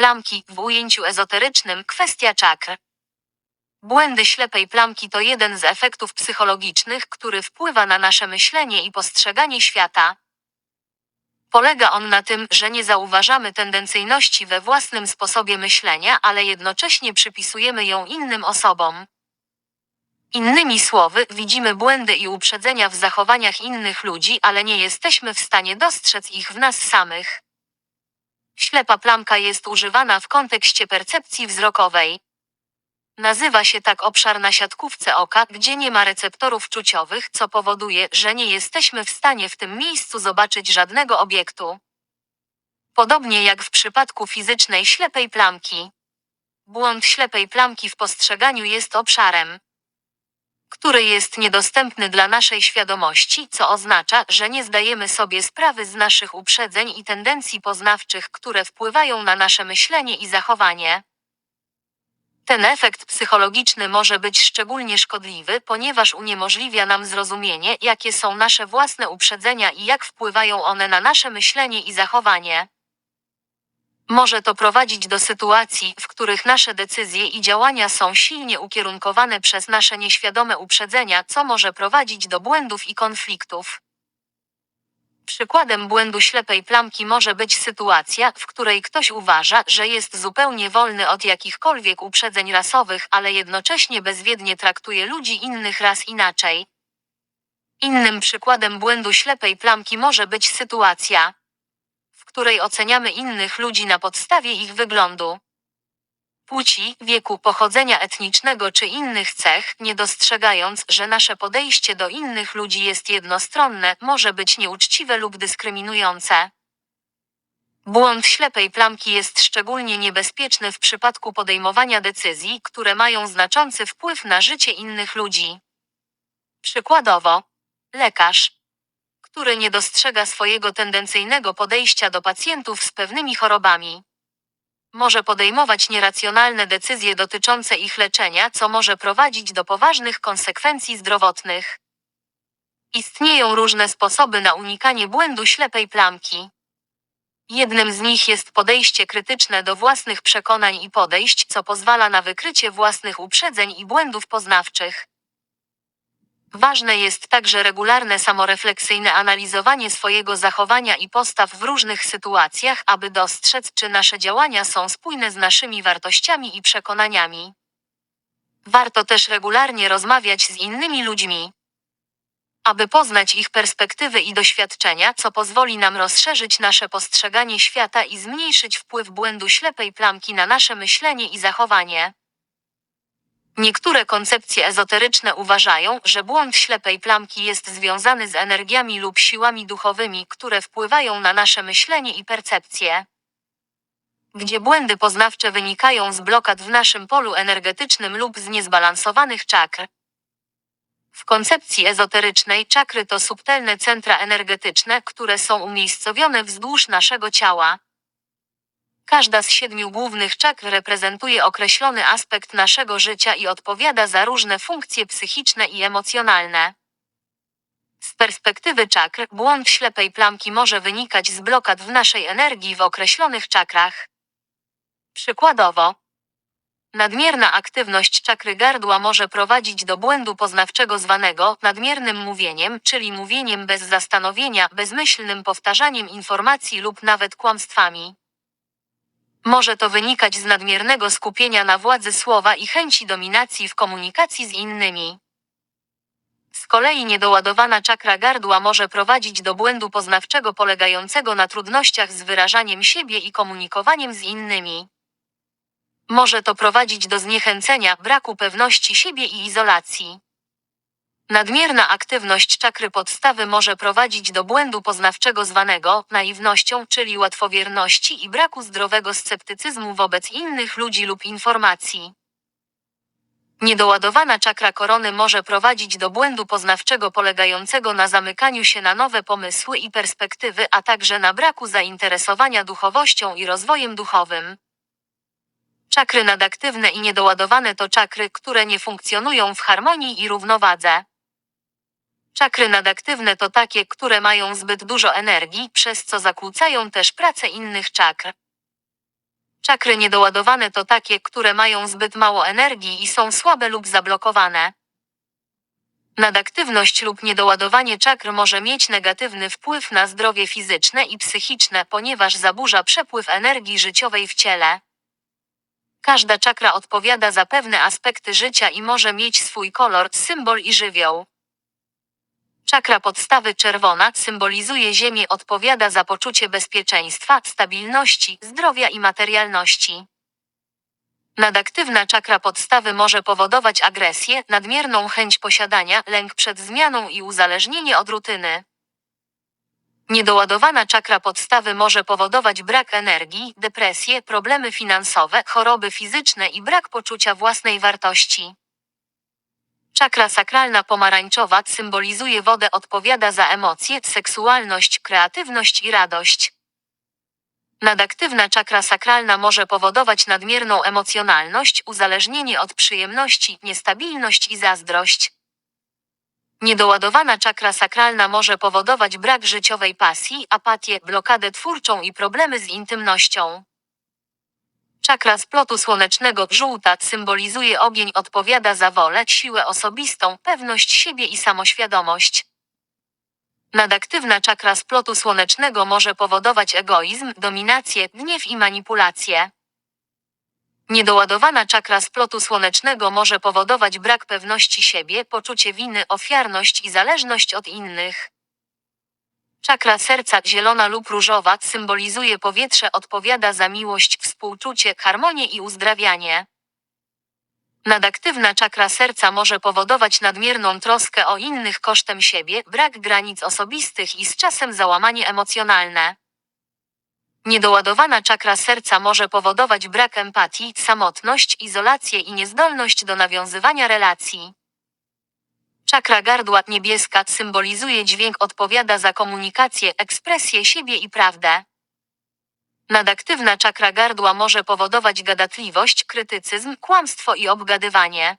plamki, w ujęciu ezoterycznym kwestia czakr. Błędy ślepej plamki to jeden z efektów psychologicznych, który wpływa na nasze myślenie i postrzeganie świata. Polega on na tym, że nie zauważamy tendencyjności we własnym sposobie myślenia, ale jednocześnie przypisujemy ją innym osobom. Innymi słowy, widzimy błędy i uprzedzenia w zachowaniach innych ludzi, ale nie jesteśmy w stanie dostrzec ich w nas samych. Ślepa plamka jest używana w kontekście percepcji wzrokowej. Nazywa się tak obszar na siatkówce oka, gdzie nie ma receptorów czuciowych, co powoduje, że nie jesteśmy w stanie w tym miejscu zobaczyć żadnego obiektu. Podobnie jak w przypadku fizycznej ślepej plamki. Błąd ślepej plamki w postrzeganiu jest obszarem, który jest niedostępny dla naszej świadomości, co oznacza, że nie zdajemy sobie sprawy z naszych uprzedzeń i tendencji poznawczych, które wpływają na nasze myślenie i zachowanie. Ten efekt psychologiczny może być szczególnie szkodliwy, ponieważ uniemożliwia nam zrozumienie, jakie są nasze własne uprzedzenia i jak wpływają one na nasze myślenie i zachowanie. Może to prowadzić do sytuacji, w których nasze decyzje i działania są silnie ukierunkowane przez nasze nieświadome uprzedzenia, co może prowadzić do błędów i konfliktów. Przykładem błędu ślepej plamki może być sytuacja, w której ktoś uważa, że jest zupełnie wolny od jakichkolwiek uprzedzeń rasowych, ale jednocześnie bezwiednie traktuje ludzi innych ras inaczej. Innym przykładem błędu ślepej plamki może być sytuacja, której oceniamy innych ludzi na podstawie ich wyglądu, płci, wieku, pochodzenia etnicznego czy innych cech, nie dostrzegając, że nasze podejście do innych ludzi jest jednostronne, może być nieuczciwe lub dyskryminujące. Błąd ślepej plamki jest szczególnie niebezpieczny w przypadku podejmowania decyzji, które mają znaczący wpływ na życie innych ludzi. Przykładowo, lekarz, który nie dostrzega swojego tendencyjnego podejścia do pacjentów z pewnymi chorobami. Może podejmować nieracjonalne decyzje dotyczące ich leczenia, co może prowadzić do poważnych konsekwencji zdrowotnych. Istnieją różne sposoby na unikanie błędu ślepej plamki. Jednym z nich jest podejście krytyczne do własnych przekonań i podejść, co pozwala na wykrycie własnych uprzedzeń i błędów poznawczych. Ważne jest także regularne samorefleksyjne analizowanie swojego zachowania i postaw w różnych sytuacjach, aby dostrzec, czy nasze działania są spójne z naszymi wartościami i przekonaniami. Warto też regularnie rozmawiać z innymi ludźmi, aby poznać ich perspektywy i doświadczenia, co pozwoli nam rozszerzyć nasze postrzeganie świata i zmniejszyć wpływ błędu ślepej plamki na nasze myślenie i zachowanie. Niektóre koncepcje ezoteryczne uważają, że błąd ślepej plamki jest związany z energiami lub siłami duchowymi, które wpływają na nasze myślenie i percepcję. Gdzie błędy poznawcze wynikają z blokad w naszym polu energetycznym lub z niezbalansowanych czakr. W koncepcji ezoterycznej czakry to subtelne centra energetyczne, które są umiejscowione wzdłuż naszego ciała. Każda z siedmiu głównych czakr reprezentuje określony aspekt naszego życia i odpowiada za różne funkcje psychiczne i emocjonalne. Z perspektywy czakr, błąd ślepej plamki może wynikać z blokad w naszej energii w określonych czakrach. Przykładowo, nadmierna aktywność czakry gardła może prowadzić do błędu poznawczego zwanego nadmiernym mówieniem, czyli mówieniem bez zastanowienia, bezmyślnym powtarzaniem informacji lub nawet kłamstwami. Może to wynikać z nadmiernego skupienia na władzy słowa i chęci dominacji w komunikacji z innymi. Z kolei niedoładowana czakra gardła może prowadzić do błędu poznawczego polegającego na trudnościach z wyrażaniem siebie i komunikowaniem z innymi. Może to prowadzić do zniechęcenia, braku pewności siebie i izolacji. Nadmierna aktywność czakry podstawy może prowadzić do błędu poznawczego zwanego naiwnością, czyli łatwowierności i braku zdrowego sceptycyzmu wobec innych ludzi lub informacji. Niedoładowana czakra korony może prowadzić do błędu poznawczego polegającego na zamykaniu się na nowe pomysły i perspektywy, a także na braku zainteresowania duchowością i rozwojem duchowym. Czakry nadaktywne i niedoładowane to czakry, które nie funkcjonują w harmonii i równowadze. Czakry nadaktywne to takie, które mają zbyt dużo energii, przez co zakłócają też pracę innych czakr. Czakry niedoładowane to takie, które mają zbyt mało energii i są słabe lub zablokowane. Nadaktywność lub niedoładowanie czakr może mieć negatywny wpływ na zdrowie fizyczne i psychiczne, ponieważ zaburza przepływ energii życiowej w ciele. Każda czakra odpowiada za pewne aspekty życia i może mieć swój kolor, symbol i żywioł. Czakra podstawy czerwona symbolizuje Ziemię, odpowiada za poczucie bezpieczeństwa, stabilności, zdrowia i materialności. Nadaktywna czakra podstawy może powodować agresję, nadmierną chęć posiadania, lęk przed zmianą i uzależnienie od rutyny. Niedoładowana czakra podstawy może powodować brak energii, depresję, problemy finansowe, choroby fizyczne i brak poczucia własnej wartości. Czakra sakralna pomarańczowa symbolizuje wodę, odpowiada za emocje, seksualność, kreatywność i radość. Nadaktywna czakra sakralna może powodować nadmierną emocjonalność, uzależnienie od przyjemności, niestabilność i zazdrość. Niedoładowana czakra sakralna może powodować brak życiowej pasji, apatię, blokadę twórczą i problemy z intymnością. Czakra splotu słonecznego żółta symbolizuje ogień, odpowiada za wolę, siłę osobistą, pewność siebie i samoświadomość. Nadaktywna czakra splotu słonecznego może powodować egoizm, dominację, gniew i manipulację. Niedoładowana czakra splotu słonecznego może powodować brak pewności siebie, poczucie winy, ofiarność i zależność od innych. Czakra serca zielona lub różowa symbolizuje powietrze, odpowiada za miłość, współczucie, harmonię i uzdrawianie. Nadaktywna czakra serca może powodować nadmierną troskę o innych kosztem siebie, brak granic osobistych i z czasem załamanie emocjonalne. Niedoładowana czakra serca może powodować brak empatii, samotność, izolację i niezdolność do nawiązywania relacji. Czakra gardła niebieska symbolizuje dźwięk, odpowiada za komunikację, ekspresję siebie i prawdę. Nadaktywna czakra gardła może powodować gadatliwość, krytycyzm, kłamstwo i obgadywanie.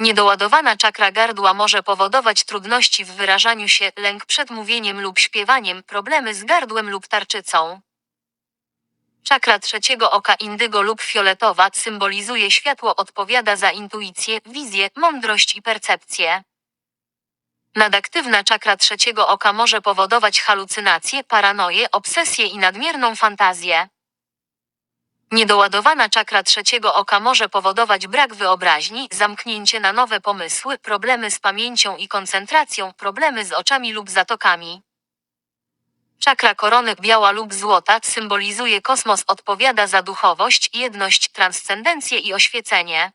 Niedoładowana czakra gardła może powodować trudności w wyrażaniu się, lęk przed mówieniem lub śpiewaniem, problemy z gardłem lub tarczycą. Czakra trzeciego oka indygo lub fioletowa symbolizuje światło, odpowiada za intuicję, wizję, mądrość i percepcję. Nadaktywna czakra trzeciego oka może powodować halucynacje, paranoję, obsesję i nadmierną fantazję. Niedoładowana czakra trzeciego oka może powodować brak wyobraźni, zamknięcie na nowe pomysły, problemy z pamięcią i koncentracją, problemy z oczami lub zatokami. Czakra korony biała lub złota symbolizuje kosmos, odpowiada za duchowość, jedność, transcendencję i oświecenie.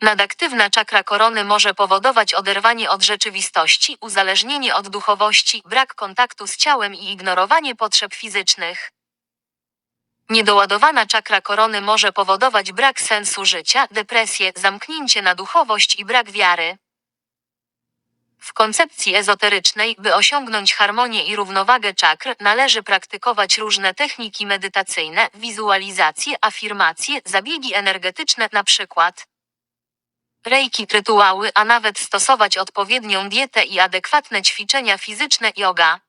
Nadaktywna czakra korony może powodować oderwanie od rzeczywistości, uzależnienie od duchowości, brak kontaktu z ciałem i ignorowanie potrzeb fizycznych. Niedoładowana czakra korony może powodować brak sensu życia, depresję, zamknięcie na duchowość i brak wiary. W koncepcji ezoterycznej, by osiągnąć harmonię i równowagę czakr, należy praktykować różne techniki medytacyjne, wizualizacje, afirmacje, zabiegi energetyczne, na przykład reiki, rytuały, a nawet stosować odpowiednią dietę i adekwatne ćwiczenia fizyczne yoga.